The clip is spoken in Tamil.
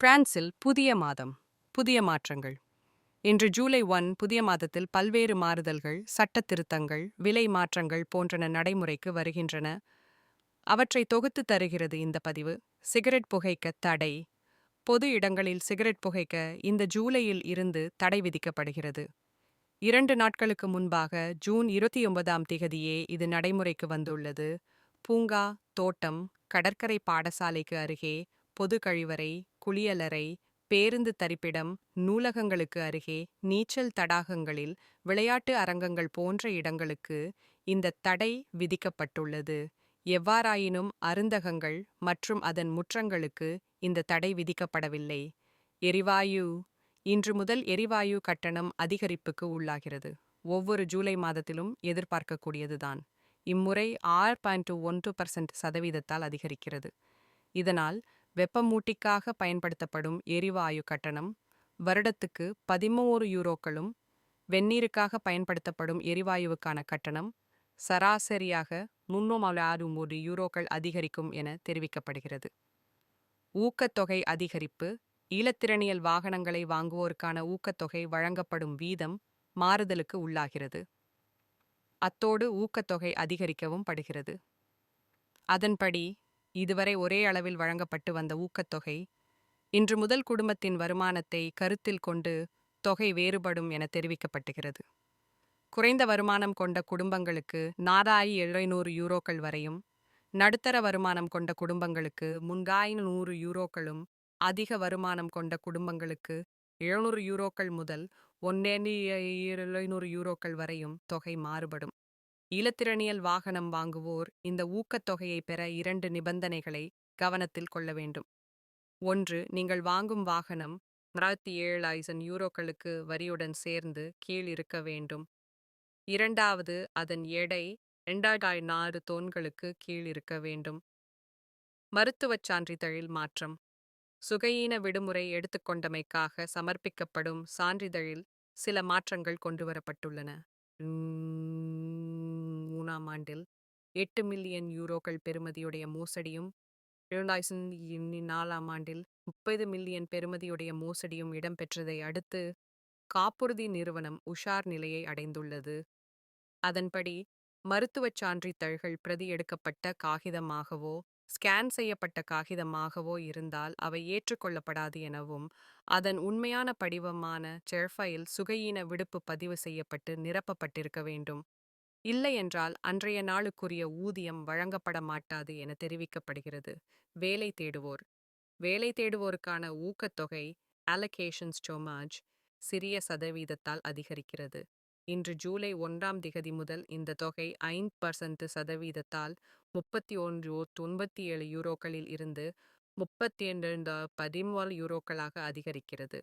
பிரான்சில் புதிய மாதம் புதிய மாற்றங்கள். இன்று ஜூலை ஒன் புதிய மாதத்தில் பல்வேறு மாறுதல்கள் சட்ட திருத்தங்கள் விலை மாற்றங்கள் போன்றன நடைமுறைக்கு வருகின்றன. அவற்றை தொகுத்து தருகிறது இந்த பதிவு. சிகரெட் புகைக்க தடை. பொது இடங்களில் சிகரெட் புகைக்க இந்த ஜூலையில் இருந்து தடை விதிக்கப்படுகிறது. இரண்டு நாட்களுக்கு முன்பாக ஜூன் இருபத்தி ஒன்பதாம் திகதியே இது நடைமுறைக்கு வந்துள்ளது. பூங்கா தோட்டம் கடற்கரை பாடசாலைக்கு அருகே பொது கழிவறை குளியலறை பேருந்து தரிப்பிடம் நூலகங்களுக்கு அருகே நீச்சல் தடாகங்களில் விளையாட்டு அரங்கங்கள் போன்ற இடங்களுக்கு இந்த தடை விதிக்கப்பட்டுள்ளது. எவ்வாறாயினும் அருந்தகங்கள் மற்றும் அதன் முற்றங்களுக்கு இந்த தடை விதிக்கப்படவில்லை. எரிவாயு இன்று முதல் எரிவாயு கட்டணம் அதிகரிப்புக்கு உள்ளாகிறது. ஒவ்வொரு ஜூலை மாதத்திலும் எதிர்பார்க்கக்கூடியதுதான். இம்முறை ஆறு பாயிண்ட் ஒன்று பர்சன்ட் சதவீதத்தால் அதிகரிக்கிறது. இதனால் வெப்பமூட்டிக்காக பயன்படுத்தப்படும் எரிவாயு கட்டணம் வருடத்துக்கு பதிமூறு யூரோக்களும் வெந்நீருக்காக பயன்படுத்தப்படும் எரிவாயுவுக்கான கட்டணம் சராசரியாக முன்னூறு ஒரு யூரோக்கள் அதிகரிக்கும் என தெரிவிக்கப்படுகிறது. ஊக்கத்தொகை அதிகரிப்பு ஈழத்திறனியல் வாகனங்களை வாங்குவோருக்கான ஊக்கத்தொகை வழங்கப்படும் வீதம் மாறுதலுக்கு உள்ளாகிறது. அத்தோடு ஊக்கத்தொகை அதிகரிக்கவும் படுகிறது. அதன்படி இதுவரை ஒரே அளவில் வழங்கப்பட்டு வந்த ஊக்கத்தொகை இன்று முதல் குடும்பத்தின் வருமானத்தை கருத்தில் கொண்டு தொகை வேறுபடும் என தெரிவிக்கப்பட்டுகிறது. குறைந்த வருமானம் கொண்ட குடும்பங்களுக்கு நாலாயி எழுநூறு யூரோக்கள் வரையும் நடுத்தர வருமானம் கொண்ட குடும்பங்களுக்கு முன்காயின் நூறு யூரோக்களும் அதிக வருமானம் கொண்ட குடும்பங்களுக்கு எழுநூறு யூரோக்கள் முதல் ஒன்னே எழுநூறு யூரோக்கள் வரையும் தொகை மாறுபடும். இலத்திரணியல் வாகனம் வாங்குவோர் இந்த ஊக்கத்தொகையை பெற இரண்டு நிபந்தனைகளை கவனத்தில் கொள்ள வேண்டும். ஒன்று நீங்கள் வாங்கும் வாகனம் நாற்பத்தி ஏழாயிரம் யூரோக்களுக்கு வரியுடன் சேர்ந்து கீழ் இருக்க வேண்டும். இரண்டாவது அதன் எடை இரண்டாயிரத்தி நாறு தோன்களுக்கு கீழ் இருக்க வேண்டும். மருத்துவச் சான்றிதழில் மாற்றம். சுகையீன விடுமுறை எடுத்துக்கொண்டமைக்காக சமர்ப்பிக்கப்படும் சான்றிதழில் சில மாற்றங்கள் கொண்டுவரப்பட்டுள்ளன. மூணாம் ஆண்டில் எட்டு மில்லியன் யூரோக்கள் பெறுமதியுடைய மோசடியும் இரண்டாயிரத்தி நாலாம் ஆண்டில் முப்பது மில்லியன் பெறுமதியுடைய மோசடியும் இடம்பெற்றதை அடுத்து காப்புறுதி நிறுவனம் உஷார் நிலையை அடைந்துள்ளது. அதன்படி மருத்துவச் சான்றிதழ்கள் பிரதி எடுக்கப்பட்ட காகிதமாகவோ ஸ்கேன் செய்யப்பட்ட காகிதமாகவோ இருந்தால் அவை ஏற்றுக்கொள்ளப்படாது எனவும் அதன் உண்மையான படிவமான செர்ஃபைல் சுகையீன விடுப்பு பதிவு செய்யப்பட்டு நிரப்பப்பட்டிருக்க வேண்டும். இல்லையென்றால் அன்றைய நாளுக்குரிய ஊதியம் வழங்கப்பட மாட்டாது என தெரிவிக்கப்படுகிறது. வேலை தேடுவோர். வேலை தேடுவோருக்கான ஊக்கத்தொகை அலகேஷன்ஸ் டோமாஜ் சிறிய சதவீதத்தால் அதிகரிக்கிறது. இன்று ஜூலை ஒன்றாம் திகதி முதல் இந்த தொகை ஐந்து பர்சன்ட் சதவீதத்தால் முப்பத்தி ஒன்று தொண்பத்தி ஏழு யூரோக்களில் இருந்து முப்பத்தி இரண்டு பதிமூணு யூரோக்களாக அதிகரிக்கிறது.